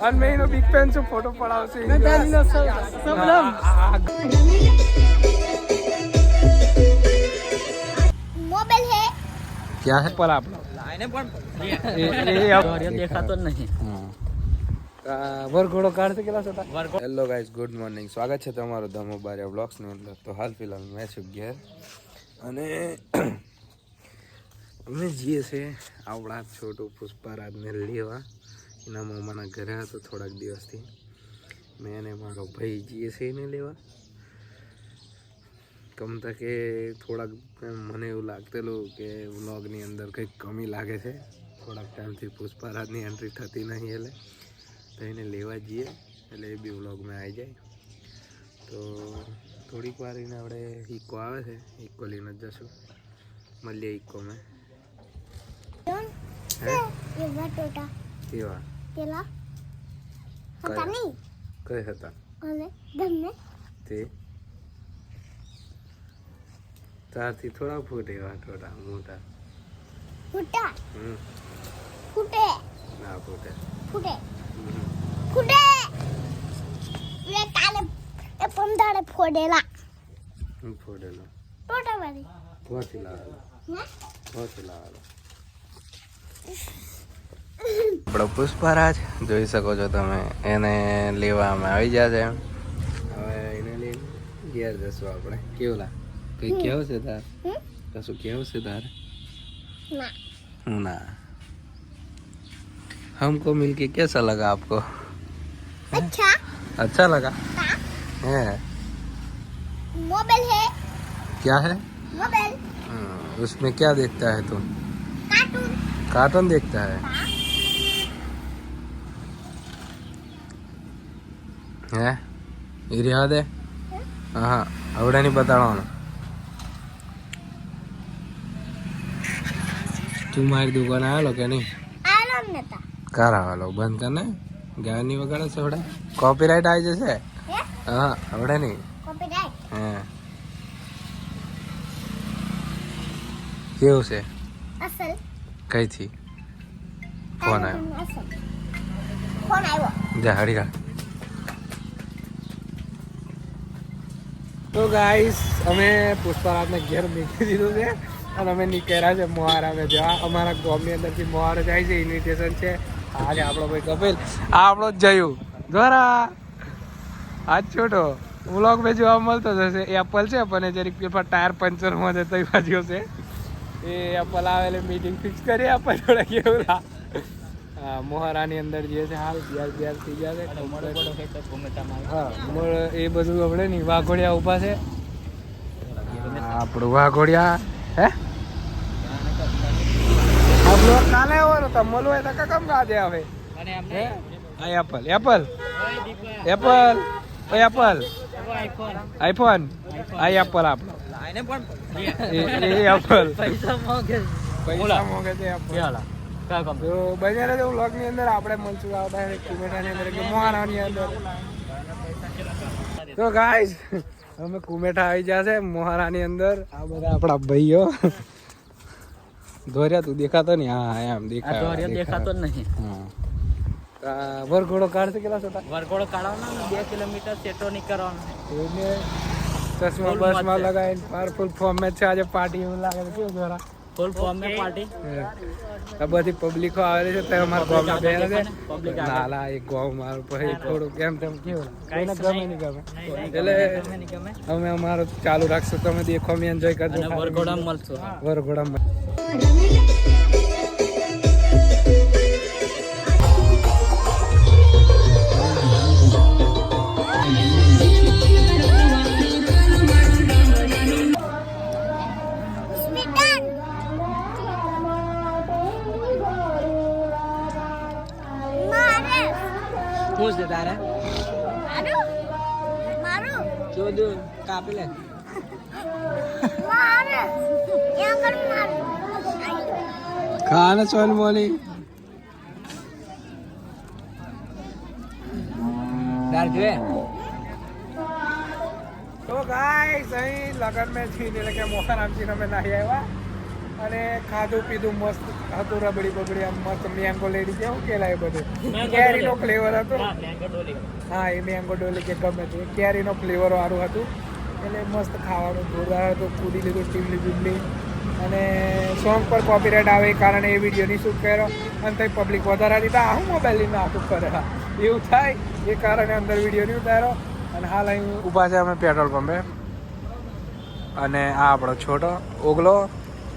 અને મેં એનો બિગ પેન છું ફોટો પડાવશે મોબાઈલ હે क्या है પર આપણો દેખાતો જ નહીં વરઘોડો કાઢશે કેટલા છોટા હેલો ગાઈઝ ગુડ મોર્નિંગ સ્વાગત છે તમારું ધમો બારિયા બ્લોગ્સની અંદર તો હાલ ફિલહાલ મેં છું ઘેર અને અમે જઈએ છીએ આવડા છોટું પુષ્પારાજને લેવા એના મામાના ઘરે હતો થોડાક દિવસથી. મેં અને મારો ભાઈ જઈએ છીએ એને લેવા. કમ કે થોડાક મને એવું લાગતેલું કે વ્લોગની અંદર કંઈક કમી લાગે છે. થોડાક ટાઈમથી પુષ્પારાજની એન્ટ્રી થતી નહીં એટલે. તો એને લેવા જઈએ એટલે એ બી વ્લોગમાં આવી જાય. તો થોડીક વાર એને આપણે ઇકો આવે છે ઇકો લઈને જ જશું. મળીએ ઇકોમાં કેવા? પેલા? હતા? નહીં? કઈ હતા? અને ગમે તે? તારથી થોડા ફૂટ એવા થોડા મોટા. ફૂટા? હમ. ફૂટે? ના ફૂટે. ફૂટે. ફૂટે? એ કાલે એ પંદાડે ફોડેલા. હું ફોડેલો? ટોટા વાળી પહોંચી લાવેલો? હે? પહોંચી લાવેલો? આપણો પુષ્પરાજ જોઈ શકો છો તમે એને લેવા અમે આવી ગયા છે હવે એને લઈને ઘેર જશું આપણે કેવું લા કઈ કેવું છે તાર હમ? કશું કેવું છે તાર ના ना हमको मिलके कैसा लगा आपको અચ્છા अच्छा लगा તા है મોબાઈલ હે क्या है મોબાઈલ हाँ, उसमें क्या देखता है तुम કાર્ટૂન कार्टून देखता है હે? એ રહ્યા દે હા આવડે નહીં બતાડવાનું તું મારી દુકાન આવેલો કે નહીં? કાર આવેલો. બંધ કરને ગાયની વગાડે છે હવે કોપી રાઈટ આવી જશે? હા? આવડે નહીં હા. કેવું છે? કઈથી? ફોન આવ્યો. ફોન આવ્યો. જા હળી જા તો ગાઈસ અમે પુષ્પરાજને ઘેર મૂકી દીધું છે અને અમે નીકળ્યા છે મોહારાને જવા. અમારા ગામની અંદરથી મોહારા જાય છે ઇન્વિટેશન છે. આજે આપણો ભાઈ કપિલ, આ આપણો જ જયું દ્વારા આજ છોટો. વ્લોગ મેં જોવા મળતો જશે એપલ છે પણ એ જરીક પેપર ટાયર પંચરમાં તઈ બાજુ છે. એ એપલ આવે એટલે મીટિંગ ફિક્સ કરી આપણે જોડે કેવું મોહારાની અંદર જે છે હાલ બ્યાસ બ્યાસ થઈ જશે હા મોળ એ બધું આપણે નહીં. વાઘોડિયા ઊભા છે. આપણું વાઘોડિયા હે? આપણું કાલે આવવાનું તો મળવું હોય તો કકમ કાજે આવે? હે? Apple Apple. એપલ ઓ એપલ. આઈફોન. આ એપલ આપણો. એ એ એપલ. પૈસા મોગે પૈસા મોગે છે એપલ. તો બજારે તો વ્લોગ અંદર આપણે મળશું આવતા કુમેટાની અંદર કે મોહારાની અંદર. તો ગાઈસ અમે કુમેઠા આવી ગયા છે મોહારાની અંદર. આ બધા આપણા ભાઈઓ. ધોર્યા તું દેખાતો નહીં? હા એમ દેખાતો દેખાતો નહીં. હા. વરઘોડો કાઢશે કેટલા છોટા વરઘોડો કાઢવાનો બે કિલોમીટર સેટો નહીં કરવાનો એને ચશ્મા બસમાં છે. લગાવીને પાવરફુલ ફોર્મ મેચ છે. આજે પાર્ટી એવું લાગે છે. કેવું જોરા? ફૂલ ફોર્મ મે પાર્ટી આ બધી પબ્લિકો આવેલી છે તે અમારા ગામમાં બેરે છે Public નાલા એક ગામ મારું પછી થોડું કેમ તેમ કેવું? કોઈને ગમે નહીં ગમે. એટલે અમે અમારું ચાલુ રાખશું. તમે દેખો અમે એન્જોય કરજો અને વરઘોડામાં મળશું. વરઘોડા સ્મિટન શું છે તારે? કાપી લે. ખાને સોન મોલી તાર જોએ તો ગાઈસ અહીં લગન મેં છીએ એટલે કે મોહન આમજી અમે નહીં આવ્યા. અને ખાધું પીધું મસ્ત હતું રબડી બબડી આમ મસ્ત મેંગો લેડી કેવું કેલાય બધું? કેરીનો ફ્લેવર હતો હા એ મેંગો ડોલી કે ગમે તે. કેરીનો ફ્લેવર વાળું હતું. એટલે મસ્ત ખાવાનું જોરદાર હતું. કૂદી લીધું ટીમલી બીમલી અને સોંગ પર કોપીરાઇટ આવે એ કારણે એ વિડીયોની શૂટ કર્યો. અને તઈ પબ્લિક વધારે હતી. તો આ હું લઈને નાખું કરે? એવું થાય? એ કારણે અંદર વીડિયો નહીં ઉતારો અને હાલ અહીં ઊભા છે અમે પેટ્રોલ પંપે અને આ આપણો છોટો ઓગલો.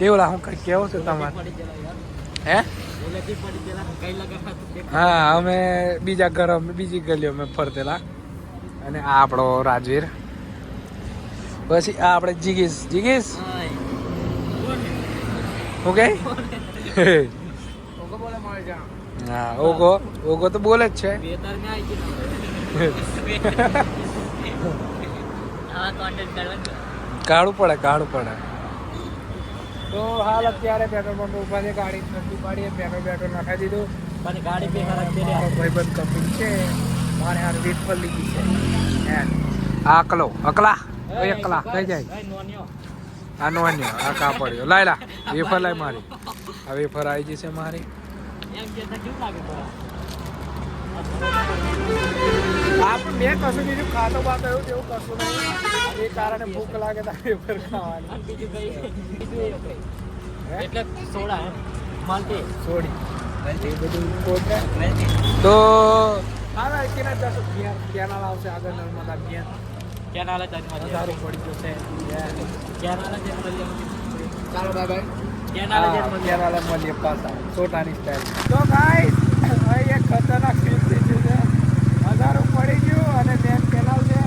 એવું હું કઈ કેવું છે તમારે. હે? હા અમે બીજા ઘર અમે બીજી ગલીઓ અમે ફરતેલા. અને આ આપણો રાજવીર. પછી આ આપણે જીગીશ જીગીશ હું કઈ હા ઓગો ઓગો તો બોલે જ છે. કાઢવું પડે કાઢવું પડે. તો હાલ અત્યારે પેટ્રોલ પંપ ઊભા છે ગાડી નથી પાડીએ પેટ્રોલ પેટ્રોલ નાખી દીધું. ગાડી પે ખરાબ છે મારો ભાઈબંધ કપિલ છે મારે હાર પર લીધી છે. આકલો અકલા એકલા થઈ જાય. આ નોન્યો આ કાપડ્યો લાય લા વેફર લાય મારી. આ વેફર આવી જશે મારી. આપ મેં કશું બીજું ખાતો બાતો એવું તેવું કશું નહીં. એ કારણે ભૂખ લાગે તારે ઉપર ખાવાની. એટલે સોડા એમ માલતી છોડી એ બધું તો હાલ કેના જશો. કેનાલ આવશે આગળ નર્મદા ઘેર ક્યાં નાલે ચાલી પડી જશે. ક્યાં નાલે ચાલી ચાલો બાય બાય ક્યાં નાલે ચાલી મળીએ પાછા. સોટાની સ્ટાઈલ તો ગાઈસ અહીં એક ખતરનાક સીન થઈ ગયું છે વધારું પડી ગયું અને મેન કેનાલ છે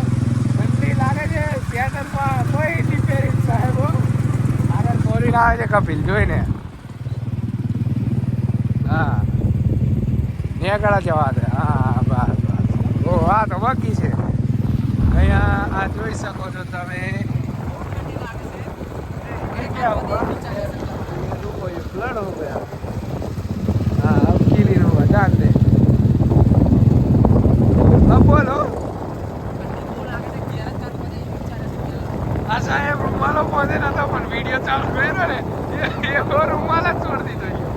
ઠંડી લાગે છે થિયેટરમાં કોઈ રિપેરિંગ સાહેબો હા એટલે કપિલ જોઈને હા. નેગળા જવા દે. હા બસ બસ. ઓ, આ તો બાકી છે. અહીંયા આ જોઈ શકો છો તમે. ફ્લડ હો? ગયા હા અવકીલીનું વધારે બોલો વીડિયો ચાલુ કર્યો ને, એ- રૂમાલ જ છોડી દીધો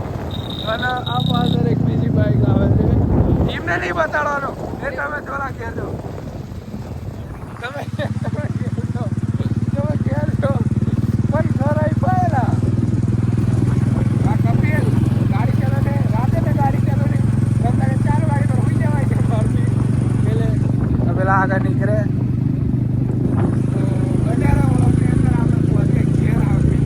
અને આ પાછળ એક બીજી બાઈક આવે છે. એમને નહીં બતાડવાનો. એ તમે થોડા કહેજો. તમે તમે કહેજો તમે કહેજો પણ ઘર આવી પાયેલા આ કપિલ ગાડી ચલાવે રાતે ને ગાડી ચલાવે અત્યારે ચાર વાગે તો હોઈ જવાય છે ઘરથી એટલે પેલા આગળ નીકળે તો અઢાર વર્ષની અંદર આપણે પહોંચીએ ઘેર આવી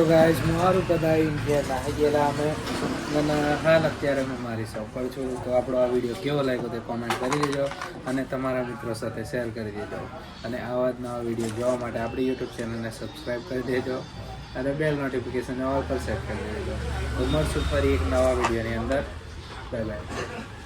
તો ગાઈસ મારું પદાઈ ઘેર નાહી ગયેલા અમે. અને હાલ અત્યારે હું મારી શોપ પર છું. તો આપણો આ વીડિયો કેવો લાગ્યો તે કોમેન્ટ કરી દેજો અને તમારા મિત્રો સાથે શેર કરી દેજો. અને આવા જ નવા વીડિયો જોવા માટે આપણી યુટ્યુબ ચેનલને સબસ્ક્રાઈબ કરી દેજો. અને બેલ નોટિફિકેશન ઓલ પર સેટ કરી દેજો. તો મળશું ફરી એક નવા વિડીયોની અંદર. Bye bye